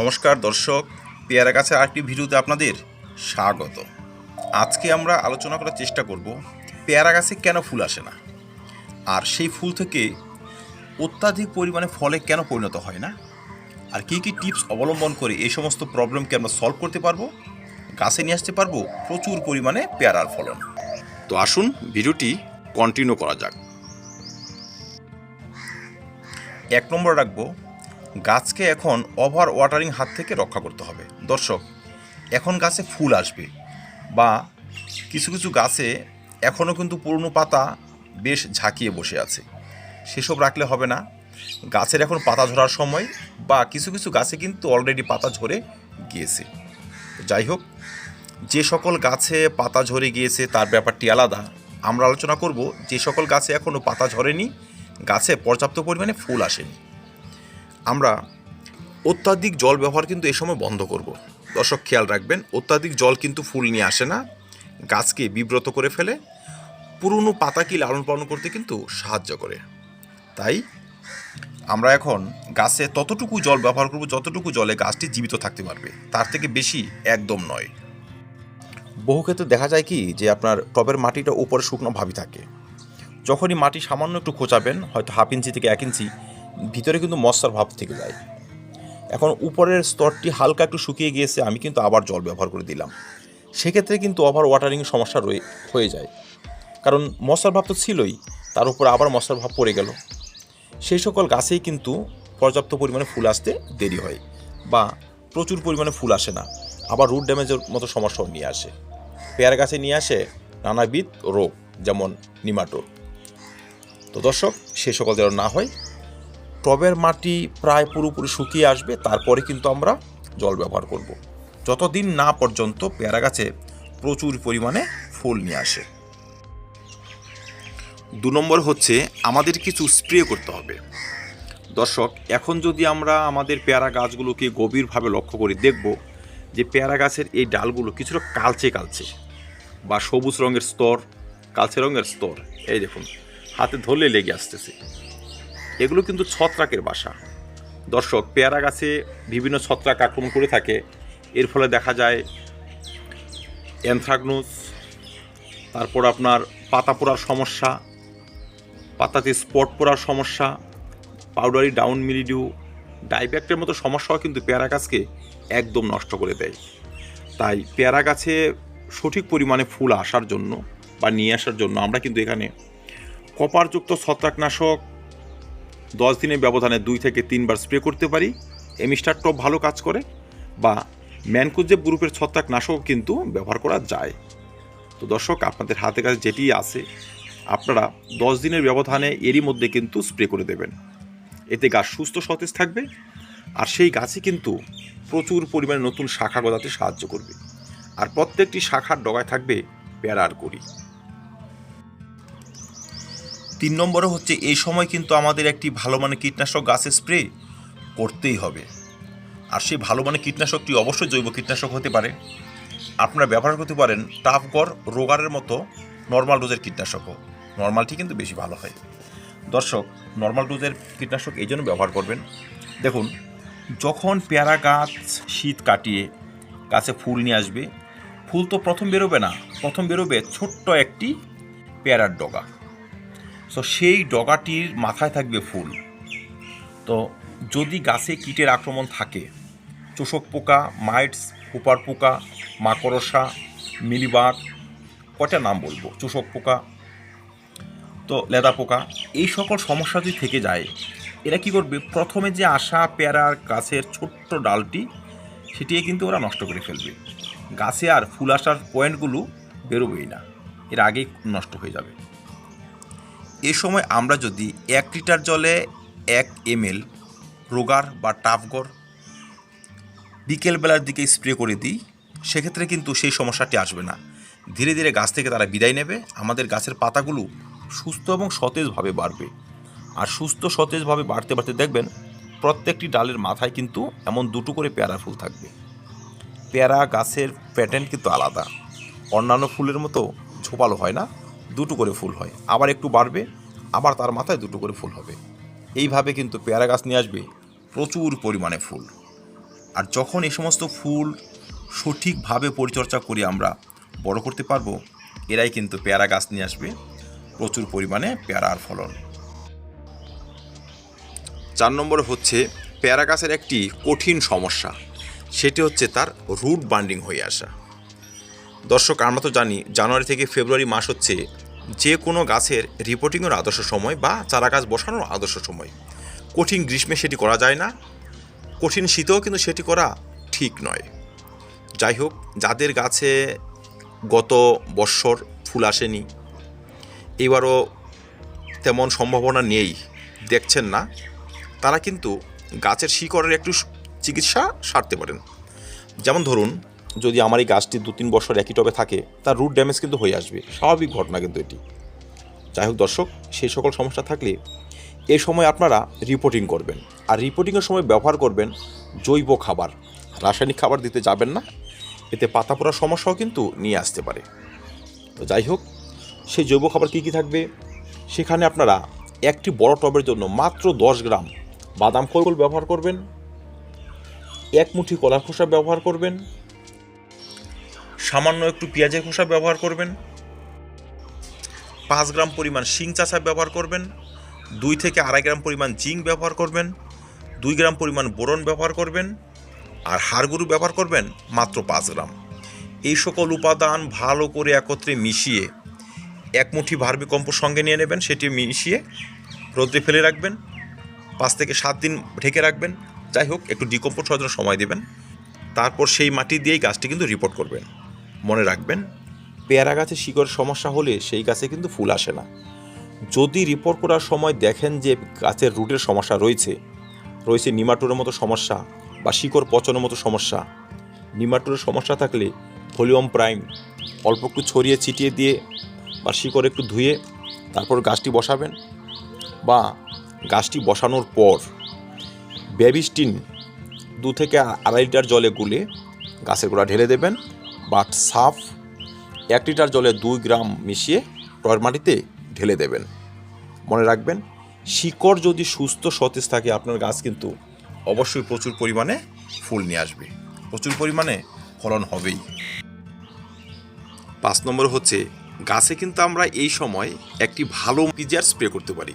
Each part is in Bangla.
নমস্কার দর্শক, পেয়ারা গাছের আরেকটি ভিডিওতে আপনাদের স্বাগত। আজকে আমরা আলোচনা করার চেষ্টা করব, পেয়ারা গাছে কেন ফুল আসে না? আর সেই ফুল থেকে অত্যাধিক পরিমাণে ফলে কেন পরিণত হয় না? আর কী কী টিপস অবলম্বন করে এই সমস্ত প্রবলেমকে আমরা সলভ করতে পারব? গাছে নিয়ে আসতে পারব প্রচুর পরিমাণে পেয়ারার ফলন। তো আসুন ভিডিওটি কন্টিনিউ করা যাক। এক নম্বর রাখব গাছকে এখন ওভার ওয়াটারিং হাত থেকে রক্ষা করতে হবে। দর্শক, এখন গাছে ফুল আসবে বা কিছু কিছু গাছে এখনও কিন্তু পুরনো পাতা বেশ ঝাঁকিয়ে বসে আছে। সেসব রাখলে হবে না। গাছের এখন পাতা ঝরার সময় বা কিছু কিছু গাছে কিন্তু অলরেডি পাতা ঝরে গিয়েছে। যাই হোক, যে সকল গাছে পাতা ঝরে গিয়েছে তার ব্যাপারটি আলাদা। আমরা আলোচনা করব যে সকল গাছে এখনও পাতা ঝরেনি, গাছে পর্যাপ্ত পরিমাণে ফুল আসেনি। আমরা অত্যাধিক জল ব্যবহার কিন্তু এ সময় বন্ধ করব। দর্শক, খেয়াল রাখবেন, অত্যাধিক জল কিন্তু ফুল নিয়ে আসে না। গাছকে বিব্রত করে ফেলে। পুরনো পাতাকে লালন পালন করতে কিন্তু সাহায্য করে। তাই আমরা এখন গাছে ততটুকু জল ব্যবহার করব যতটুকু জলে গাছটি জীবিত থাকতে পারবে। তার থেকে বেশি একদম নয়। বহু ক্ষেত্রে দেখা যায় কি যে আপনার টবের মাটিটা উপরে শুকনো ভাবি থাকে। যখনই মাটি সামান্য একটু খোঁচাবেন, হয়তো হাফ ইঞ্চি থেকে এক ইঞ্চি ভিতরে কিন্তু মশার ভাব থেকে যায়। এখন উপরের স্তরটি হালকা একটু শুকিয়ে গিয়েছে, আমি কিন্তু আবার জল ব্যবহার করে দিলাম। সেক্ষেত্রে কিন্তু ওভার ওয়াটারিং সমস্যা রয়ে, হয়ে যায়। কারণ মশার ভাব তো ছিলই, তার উপর আবার মশার ভাব পড়ে গেল। সেই সকল গাছেই কিন্তু পর্যাপ্ত পরিমাণে ফুল আসতে দেরি হয় বা প্রচুর পরিমাণে ফুল আসে না। আবার রুট ড্যামেজের মতো সমস্যাও নিয়ে আসে। পেয়ারা গাছে নিয়ে আসে নানাবিধ রোগ, যেমন নিমাটোর তো দর্শক, সে সকল যেন না হয় টবের মাটি প্রায় পুরোপুরি শুকিয়ে আসবে, তারপরে কিন্তু আমরা জল ব্যবহার করব। যতদিন না পর্যন্ত পেয়ারা গাছে প্রচুর পরিমাণে ফুল নিয়ে আসে। দু নম্বর হচ্ছে আমাদের কিছু স্প্রে করতে হবে। দর্শক, এখন যদি আমরা আমাদের পেয়ারা গাছগুলোকে গভীরভাবে লক্ষ্য করি দেখব যে পেয়ারা গাছের এই ডালগুলো কিছুটা কালচে কালচে বা সবুজ রঙের স্তর, কালচে রঙের স্তর, এই দেখুন, হাতে ধরলে লেগে আসতেছে। এগুলো কিন্তু ছত্রাকের বাসা। দর্শক, পেয়ারা গাছে বিভিন্ন ছত্রাক আক্রমণ করে থাকে। এর ফলে দেখা যায় অ্যানথ্রাগনোস, তারপর আপনার পাতা পোড়ার সমস্যা, পাতাতে স্পট পড়ার সমস্যা, পাউডারি ডাউন মিলিডিউ ডাইব্যাক্টের মতো সমস্যাও কিন্তু পেয়ারা গাছকে একদম নষ্ট করে দেয়। তাই পেয়ারা গাছে সঠিক পরিমাণে ফুল আসার জন্য বা নিয়ে আসার জন্য আমরা কিন্তু এখানে কপারযুক্ত ছত্রাকনাশক দশ দিনের ব্যবধানে দুই থেকে তিনবার স্প্রে করতে পারি। এমিস্টার টপ ভালো কাজ করে বা ম্যানকুজেব গ্রুপের ছত্রাকনাশক কিন্তু ব্যবহার করা যায়। তো দর্শক, আপনাদের হাতে কাছে যেটি আছে, আপনারা দশ দিনের ব্যবধানে এরই মধ্যে কিন্তু স্প্রে করে দেবেন। এতে গাছ সুস্থ সতেজ থাকবে আর সেই গাছে কিন্তু প্রচুর পরিমাণে নতুন শাখা গজাতে সাহায্য করবে। আর প্রত্যেকটি শাখার ডগায় থাকবে পেয়ারার করি তিন নম্বরে হচ্ছে, এই সময় কিন্তু আমাদের একটি ভালো মানের কীটনাশক গাছে স্প্রে করতেই হবে। আর সেই ভালো মানের কীটনাশকটি অবশ্যই জৈব কীটনাশক হতে পারে। আপনারা ব্যবহার করতে পারেন টাফগর রোগারের মতো নর্মাল ডোজের কীটনাশকও। নর্মালটি কিন্তু বেশি ভালো হয়। দর্শক নর্মাল ডোজের কীটনাশক এই জন্য ব্যবহার করবেন। দেখুন, যখন পেয়ারা গাছ শীত কাটিয়ে গাছে ফুল নিয়ে আসবে, ফুল তো প্রথম বেরোবে না, প্রথম বেরোবে ছোট্ট একটি পেয়ারার ডগা। সো সেই ডগাটির মাথায় থাকবে ফুল। তো, যদি গাছে কীটের আক্রমণ থাকে, চোষক পোকা, মাইটস, হুপার পোকা, মাকড়সা, মিলিবাগ, কয়টা নাম বলব? চোষক পোকা, তো লেদা পোকা, এই সকল সমস্যা যদি থেকে যায়, এরা কি করবে? প্রথমে যে আসা পেয়ারার গাছের ছোট্ট ডালটি, সেটিকে কিন্তু ওরা নষ্ট করে ফেলবে। গাছে আর ফুল আসার পয়েন্টগুলো বেরোবেই না। এর আগেই নষ্ট হয়ে যাবে। এ সময় আমরা যদি এক লিটার জলে এক এমএল রোগার বা টাফগর বিকেলবেলার দিকে স্প্রে করে দিই, সেক্ষেত্রে কিন্তু সেই সমস্যাটি আসবে না। ধীরে ধীরে গাছ থেকে তারা বিদায় নেবে, আমাদের গাছের পাতাগুলো সুস্থ এবং সতেজভাবে বাড়বে। আর সুস্থ, সতেজভাবে বাড়তে বাড়তে দেখবেন প্রত্যেকটি ডালের মাথায় কিন্তু এমন দুটো করে পেয়ারা ফুল থাকবে। পেয়ারা গাছের প্যাটার্ন কিন্তু আলাদা। অন্যান্য ফুলের মতো ঝোপালো হয় না। দুটো করে ফুল হয়। আবার একটু বাড়বে, আবার তার মাথায় দুটো করে ফুল হবে। এইভাবে কিন্তু পেয়ারা গাছ নিয়ে আসবে প্রচুর পরিমাণে ফুল। আর যখন এই সমস্ত ফুল সঠিকভাবে পরিচর্যা করে আমরা বড় করতে পারব, এরাই কিন্তু পেয়ারা গাছ নিয়ে আসবে প্রচুর পরিমাণে পেয়ারার ফলন। চার নম্বরে হচ্ছে পেয়ারা গাছের একটি কঠিন সমস্যা, সেটি হচ্ছে তার রুট বান্ডিং হয়ে আসা। দর্শক, আমরা তো জানি জানুয়ারি থেকে ফেব্রুয়ারি মাস হচ্ছে যে কোনো গাছের রিপোর্টিংয়ের আদর্শ সময় বা চারা গাছ বসানোর আদর্শ সময়। কঠিন গ্রীষ্মে সেটি করা যায় না, কঠিন শীতেও কিন্তু সেটি করা ঠিক নয়। যাই হোক, যাদের গাছে গত বৎসর ফুল আসেনি, এবারও তেমন সম্ভাবনা নেই, দেখছেন না, তারা কিন্তু গাছের শিকড়ের একটু চিকিৎসা সারতে পারেন। যেমন ধরুন যদি আমার এই গাছটি দু তিন বছর একই টবে থাকে, তার রুট ড্যামেজ কিন্তু হয়ে আসবে। স্বাভাবিক ঘটনা কিন্তু এটি। যাই হোক দর্শক সেই সকল সমস্যা থাকলে এই সময় আপনারা রিপোর্টিং করবেন। আর রিপোর্টিংয়ের সময় ব্যবহার করবেন জৈব খাবার। রাসায়নিক খাবার দিতে যাবেন না, এতে পাতা পড়ার সমস্যাও কিন্তু নিয়ে আসতে পারে। তো যাই হোক, সেই জৈব খাবার কী কী থাকবে? সেখানে আপনারা একটি বড় টবের জন্য মাত্র দশ গ্রাম বাদাম খোল ব্যবহার করবেন, এক মুঠি কলার খোসা ব্যবহার করবেন সামান্য একটু পেঁয়াজের খোসা ব্যবহার করবেন। পাঁচ গ্রাম পরিমাণ শিং চাষা ব্যবহার করবেন। দুই থেকে আড়াই গ্রাম পরিমাণ জিঙ্ক ব্যবহার করবেন। দুই গ্রাম পরিমাণ বোরন ব্যবহার করবেন। আর হাড়গুরু ব্যবহার করবেন মাত্র পাঁচ গ্রাম। এই সকল উপাদান ভালো করে একত্রে মিশিয়ে এক মুঠি ভার্মি কম্পোস্ট সঙ্গে নিয়ে নেবেন, সেটি মিশিয়ে রোদ্রে ফেলে রাখবেন। পাঁচ থেকে সাত দিন ঢেকে রাখবেন। যাই হোক, একটু ডিকম্পোস্ট হওয়ার জন্য সময় দেবেন। তারপর সেই মাটি দিয়েই গাছটি কিন্তু রিপোর্ট করবেন। মনে রাখবেন, পেয়ারা গাছে শিকড় সমস্যা হলে সেই গাছে কিন্তু ফুল আসে না। যদি রিপোর্ট করার সময় দেখেন যে গাছের রুটের সমস্যা রয়েছে রয়েছে নিমাটোরের মতো সমস্যা বা শিকড় পচনের মতো সমস্যা নিমাটোরের সমস্যা থাকলে ভলিউম প্রাইম অল্প একটু ছড়িয়ে ছিটিয়ে দিয়ে বা শিকড় একটু ধুয়ে তারপর গাছটি বসাবেন বা গাছটি বসানোর পর বেবিস্টিন দু থেকে আড়াই লিটার জলে গুলে গাছের গোড়া ঢেলে দেবেন। বাট সাফ, এক লিটার জলে দুই গ্রাম মিশিয়ে টয়ের মাটিতে ঢেলে দেবেন। মনে রাখবেন, শিকড় যদি সুস্থ সতেজ থাকে, আপনার গাছ কিন্তু অবশ্যই প্রচুর পরিমাণে ফুল নিয়ে আসবে। প্রচুর পরিমাণে ফলন হবেই। পাঁচ নম্বর হচ্ছে, গাছে কিন্তু আমরা এই সময় একটি ভালো পিজিআর স্প্রে করতে পারি।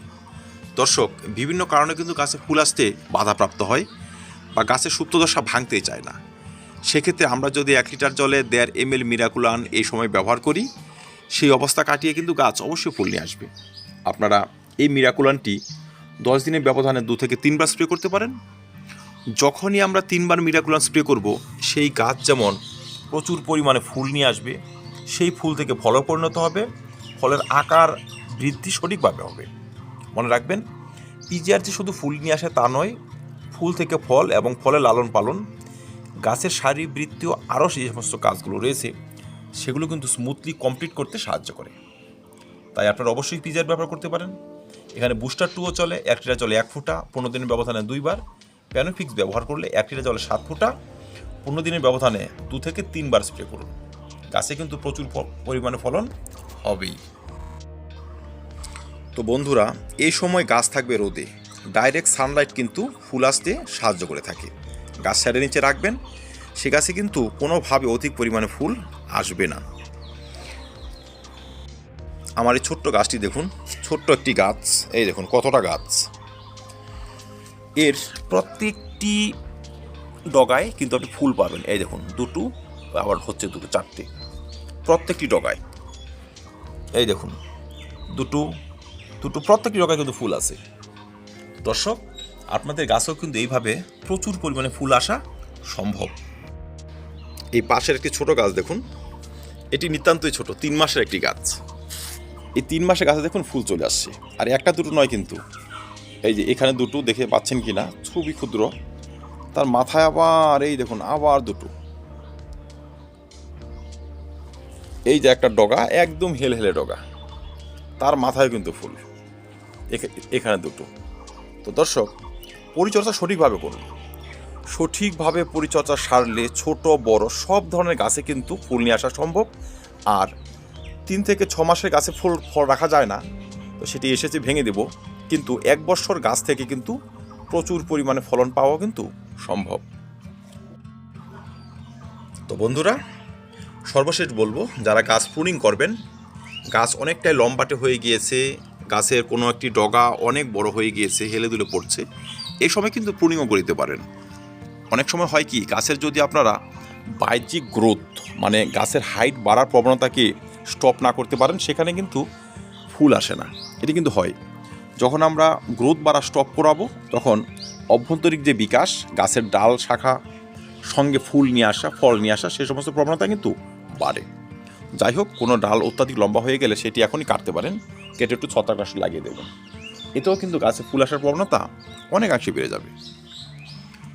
দর্শক, বিভিন্ন কারণে কিন্তু গাছে ফুল আসতে বাধাপ্রাপ্ত হয় বা গাছের সুপ্তদশা ভাঙতেই চায় না। সেক্ষেত্রে আমরা যদি এক লিটার জলে দেড় এম এল মিরাকুলান এই সময় ব্যবহার করি, সেই অবস্থা কাটিয়ে কিন্তু গাছ অবশ্যই ফুল নিয়ে আসবে। আপনারা এই মিরাকুলানটি দশ দিনের ব্যবধানে দু থেকে তিনবার স্প্রে করতে পারেন। যখনই আমরা তিনবার মিরাকুলান স্প্রে করব, সেই গাছ যেমন প্রচুর পরিমাণে ফুল নিয়ে আসবে, সেই ফুল থেকে ফলও পরিণত হবে, ফলের আকার বৃদ্ধি সঠিকভাবে হবে। মনে রাখবেন পিজিআর যে শুধু ফুল নিয়ে আসে তা নয়, ফুল থেকে ফল এবং ফলে লালন পালন গাছের শারীরবৃত্তীয় আরও সেই সমস্ত কাজগুলো রয়েছে, সেগুলো কিন্তু স্মুথলি কমপ্লিট করতে সাহায্য করে। তাই আপনারা অবশ্যই পিজার ব্যবহার করতে পারেন। এখানে বুস্টার টুও চলে, এক লিটার জলে এক ফুটা, পনেরো দিনের ব্যবধানে দুইবার। প্যানোফিক্স ব্যবহার করলে এক লিটার জলে সাত ফুটা, পনেরো দিনের ব্যবধানে দু থেকে তিনবার স্প্রে করুন। গাছে কিন্তু প্রচুর পরিমাণে ফলন হবেই। তো বন্ধুরা, এই সময় গাছ থাকবে রোদে। ডাইরেক্ট সানলাইট কিন্তু ফুল আসতে সাহায্য করে থাকে। গাছ সাইডের নিচে রাখবেন। সে গাছে কিন্তু কোনোভাবে অধিক পরিমাণে ফুল আসবে না। আমার এই ছোট্ট গাছটি দেখুন, ছোট্ট একটি গাছ, এই দেখুন কতটা গাছ। এর প্রত্যেকটি ডগায় কিন্তু আপনি ফুল পাবেন। এই দেখুন, দুটো, আবার হচ্ছে দুটো, চারটে। প্রত্যেকটি ডগায়। এই দেখুন, দুটো দুটো, প্রত্যেকটি ডগায় কিন্তু ফুল আছে। দর্শক আপনাদের গাছেও কিন্তু এইভাবে প্রচুর পরিমাণে ফুল আসা সম্ভব। এই পাশের একটি ছোট গাছ দেখুন। এটি নিতান্তই ছোট, তিন মাসের একটি গাছ। এই তিন মাসে গাছে দেখুন ফুল চলে আসছে। আর একটা দুটো নয় কিন্তু। এই যে এখানে দুটো দেখে পাচ্ছেন কি না খুবই ক্ষুদ্র। তার মাথায় আবার, এই দেখুন, আবার দুটো। এই যে একটা ডগা, একদম হেলে হেলে ডগা। তার মাথায় কিন্তু ফুল। এখা- এখানে দুটো। তো দর্শক পরিচর্যা সঠিকভাবে করুন। সঠিকভাবে পরিচর্যা সারলে ছোট, বড় সব ধরনের গাছে কিন্তু ফুল নিয়ে আসা সম্ভব। আর তিন থেকে ছ মাসের গাছে ফুল ফল রাখা যায় না, তো সেটি এসেছে ভেঙে দেব। কিন্তু এক বছর গাছ থেকে কিন্তু প্রচুর পরিমাণে ফলন পাওয়া কিন্তু সম্ভব। তো বন্ধুরা, সর্বশেষ বলব, যারা গাছ প্রুনিং করবেন, গাছ অনেকটাই লম্বাটে হয়ে গিয়েছে, গাছের কোনো একটি ডগা অনেক বড় হয়ে গিয়েছে, হেলে দুলে পড়ছে। এই সময় কিন্তু প্রুনিংও করিতে পারেন। অনেক সময় হয় কি, গাছের যদি আপনারা বাহ্যিক গ্রোথ মানে গাছের হাইট বাড়ার প্রবণতাকে স্টপ না করতে পারেন, সেখানে কিন্তু ফুল আসে না। এটি কিন্তু হয়। যখন আমরা গ্রোথ বাড়া স্টপ করাবো, তখন অভ্যন্তরিক যে বিকাশ, গাছের ডাল শাখা, সঙ্গে ফুল নিয়ে আসা, ফল নিয়ে আসা, সে সমস্ত প্রবণতা কিন্তু বাড়ে। যাই হোক, কোনো ডাল অত্যাধিক লম্বা হয়ে গেলে সেটি এখনই কাটতে পারেন। কেটে একটু ছত্রাকাশ লাগিয়ে দেবেন। এতেও কিন্তু গাছে ফুল আসার প্রবণতা অনেকাংশে বেড়ে যাবে।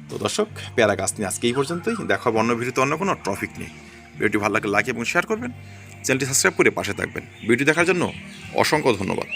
তো দর্শক, পেয়ারা গাছ নিয়ে আজকে এই পর্যন্তই। দেখা হবে অন্য ভিডিওতে অন্য কোনো ট্রফিক নেই ভিডিওটি ভালো লাগলে লাইক এবং শেয়ার করবেন। চ্যানেলটি সাবস্ক্রাইব করে পাশে থাকবেন। ভিডিও দেখার জন্য অসংখ্য ধন্যবাদ।